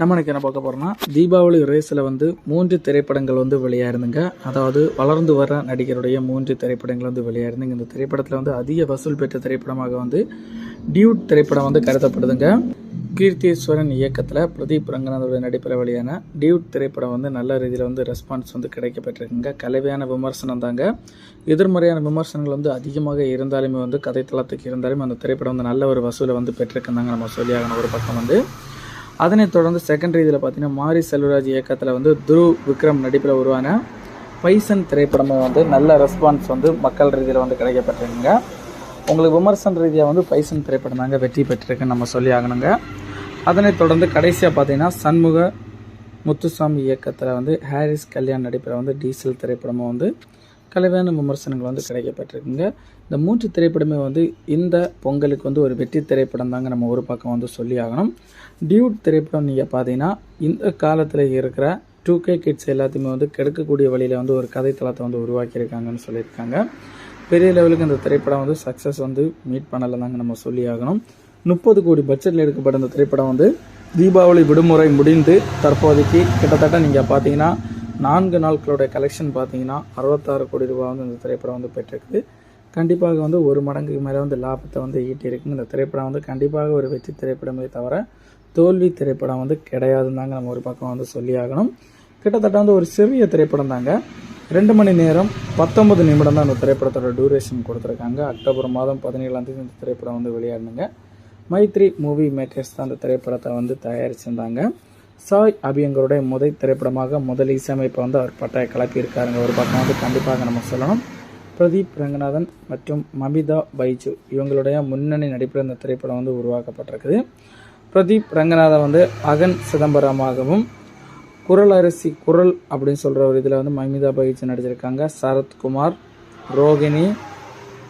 நம்ம என்ன பார்க்க போகிறோம்னா தீபாவளி ரேஸில் வந்து மூன்று திரைப்படங்கள் வந்து வெளியாயிருந்துங்க. அதாவது வளர்ந்து வர நடிகருடைய மூன்று திரைப்படங்கள் வந்து வெளியாயிருந்துங்க. இந்த திரைப்படத்தில் வந்து அதிக வசூல் பெற்ற திரைப்படமாக வந்து டியூட் திரைப்படம் வந்து கருதப்படுதுங்க. கீர்த்தீஸ்வரன் இயக்கத்தில் பிரதீப் ரங்கநாதோட நடிப்பில் வெளியான டியூட் திரைப்படம் வந்து நல்ல ரீதியில் வந்து ரெஸ்பான்ஸ் வந்து கிடைக்கப்பட்டிருக்குங்க கலவையான விமர்சனம் தாங்க எதிர்மறையான விமர்சனங்கள் வந்து அதிகமாக இருந்தாலுமே வந்து கதைத்தளத்துக்கு இருந்தாலுமே அந்த திரைப்படம் வந்து நல்ல ஒரு வசூலை வந்து பெற்றிருக்குந்தாங்க நம்ம சொல்லியாகணும் ஒரு பக்கம் வந்து அதனைத் தொடர்ந்து செகண்ட் ரீதியில் பார்த்தீங்கன்னா மாரி செல்வராஜ் இயக்கத்தில் வந்து துருவ் விக்ரம் நடிப்பில் உருவான பைசன் திரைப்படமே வந்து நல்ல ரெஸ்பான்ஸ் வந்து மக்கள் ரீதியில் வந்து கிடைக்கப்பட்டிருக்குங்க. உங்களுக்கு விமர்சன ரீதியாக வந்து பைசன் திரைப்படம் தாங்க வெற்றி பெற்றிருக்குன்னு நம்ம சொல்லி ஆகணுங்க. அதனைத் தொடர்ந்து கடைசியாக பார்த்தீங்கன்னா சண்முக முத்துசாமி இயக்கத்தில் வந்து ஹாரிஸ் கல்யாண் நடிப்பில் வந்து டீசல் திரைப்படமும் வந்து கலவையான விமர்சனங்கள் வந்து கிடைக்கப்பட்டிருக்குங்க. இந்த மூன்று திரைப்படமே வந்து இந்த பொங்கலுக்கு வந்து ஒரு வெற்றி திரைப்படம் தாங்க நம்ம ஒரு பக்கம் வந்து சொல்லி ஆகணும். டியூட் திரைப்படம் நீங்கள் பார்த்தீங்கன்னா இந்த காலத்தில் இருக்கிற டூ கே கிட்ஸ் எல்லாத்தையுமே வந்து கெடுக்கக்கூடிய வழியில் வந்து ஒரு கதைத்தளத்தை வந்து உருவாக்கியிருக்காங்கன்னு சொல்லியிருக்காங்க. பெரிய லெவலுக்கு இந்த திரைப்படம் வந்து சக்ஸஸ் வந்து மீட் பண்ணலை தாங்க நம்ம சொல்லி ஆகணும். முப்பது கோடி பட்ஜெட்டில் எடுக்கப்பட்ட இந்த திரைப்படம் வந்து தீபாவளி விடுமுறை முடிந்து தற்போதைக்கு கிட்டத்தட்ட நீங்கள் பார்த்தீங்கன்னா நான்கு நாட்களுடைய கலெக்ஷன் பார்த்தீங்கன்னா அறுபத்தாறு கோடி ரூபாய் வந்து இந்த திரைப்படம் வந்து பெற்றிருக்குது. கண்டிப்பாக வந்து ஒரு மடங்குக்கு மேலே வந்து லாபத்தை வந்து ஈட்டியிருக்குங்க. இந்த திரைப்படம் வந்து கண்டிப்பாக ஒரு வெற்றி திரைப்படமே தவிர தோல்வி திரைப்படம் வந்து கிடையாதுன்னு தாங்க நம்ம ஒரு பக்கம் வந்து சொல்லி ஆகணும். கிட்டத்தட்ட வந்து ஒரு சிறிய திரைப்படம் தாங்க. ரெண்டு மணி நேரம் பத்தொன்பது நிமிடம் தான் அந்த திரைப்படத்தோட டூரேஷன் கொடுத்துருக்காங்க. அக்டோபர் மாதம் பதினேழாம் தேதி இந்த திரைப்படம் வந்து விளையாடுனுங்க மைத்ரி மூவி மேக்கர்ஸ் தான் அந்த திரைப்படத்தை வந்து தயாரிச்சிருந்தாங்க. சாய் அபியங்கருடைய முதல் திரைப்படமாக முதல் இசையமைப்பை வந்து அவர் பட்டாய கலப்பியிருக்காருங்க. ஒரு பக்கம் வந்து கண்டிப்பாக நம்ம சொல்லணும். பிரதீப் ரங்கநாதன் மற்றும் மமிதா பைஜு இவங்களுடைய முன்னணி நடிப்பில் இந்த திரைப்படம் வந்து உருவாக்கப்பட்டிருக்குது. பிரதீப் ரங்கநாதன் வந்து அகன் சிதம்பரமாகவும் குரல் அரிசி குரல் அப்படின்னு சொல்கிற ஒரு இதில் வந்து மமிதா பைஜு நடிச்சிருக்காங்க. சரத்குமார் ரோகிணி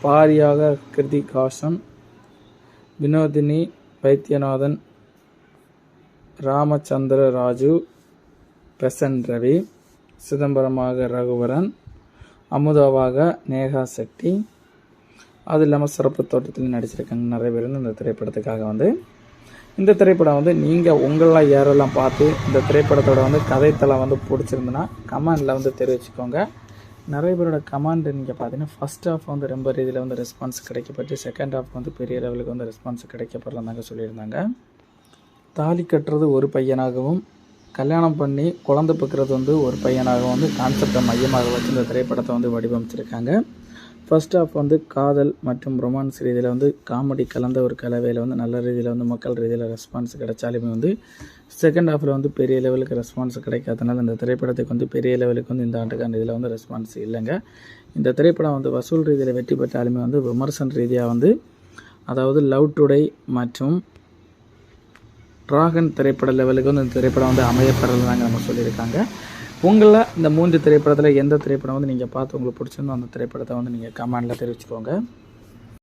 பாரியாக கிருதி காஷன் வினோதினி வைத்தியநாதன் ராமச்சந்திர ராஜு பெசன் ரவி சிதம்பரமாக ரகுவரன் அமுதாவாக நேகா செட்டி. அது இல்லாமல் சிறப்பு தோட்டத்தில் நடிச்சிருக்காங்க நிறைய பேர் வந்து இந்த திரைப்படத்துக்காக வந்து. இந்த திரைப்படம் வந்து நீங்கள் உங்களெலாம் யாரெல்லாம் பார்த்து இந்த திரைப்படத்தோட வந்து கதைத்தளம் வந்து பிடிச்சிருந்துன்னா கமெண்டில் வந்து தெரிவிச்சுக்கோங்க. நிறைய பேரோட கமாண்ட் நீங்கள் பார்த்தீங்கன்னா ஃபஸ்ட் ஹாஃப் வந்து ரொம்ப ரீதியில் வந்து ரெஸ்பான்ஸ் கிடைக்கப்பட்டு செகண்ட் ஹாஃப் வந்து பெரிய லெவலுக்கு வந்து ரெஸ்பான்ஸ் கிடைக்கப்படலந்தாங்க சொல்லியிருந்தாங்க. தாலி கட்டுறது ஒரு பையனாகவும் கல்யாணம் பண்ணி குழந்தை பிறக்கிறது வந்து ஒரு பையனாகவும் வந்து கான்செப்டை மையமாக வச்சு இந்த திரைப்படத்தை வந்து வடிவமைச்சிருக்காங்க. ஃபர்ஸ்ட் ஹாஃப் வந்து காதல் மற்றும் ரொமான்ஸ் ரீதியில் வந்து காமெடி கலந்த ஒரு கலவையில் வந்து நல்ல ரீதியில் வந்து மக்கள் ரீதியில் ரெஸ்பான்ஸ் கிடைச்சாலுமே வந்து செகண்ட் ஹாஃபில் வந்து பெரிய லெவலுக்கு ரெஸ்பான்ஸ் கிடைக்காதனால இந்த திரைப்படத்துக்கு வந்து பெரிய லெவலுக்கு வந்து இந்த ஆண்டுக்கான இதில் வந்து ரெஸ்பான்ஸ் இல்லைங்க. இந்த திரைப்படம் வந்து வசூல் ரீதியில் வெற்றி பெற்றாலுமே வந்து விமர்சன ரீதியாக வந்து அதாவது லவ் டுடே மற்றும் டிராகன் திரைப்பட லெவலுக்கு வந்து இந்த திரைப்படம் வந்து அமையப்படலைதாங்க நம்ம சொல்லியிருக்காங்க. உங்களில் இந்த மூன்று திரைப்படத்தில் எந்த திரைப்படம் வந்து நீங்கள் பார்த்து உங்களுக்கு பிடிச்சிருந்தோ அந்த திரைப்படத்தை வந்து நீங்கள் கமெண்டில் தெரிவிச்சுக்கோங்க.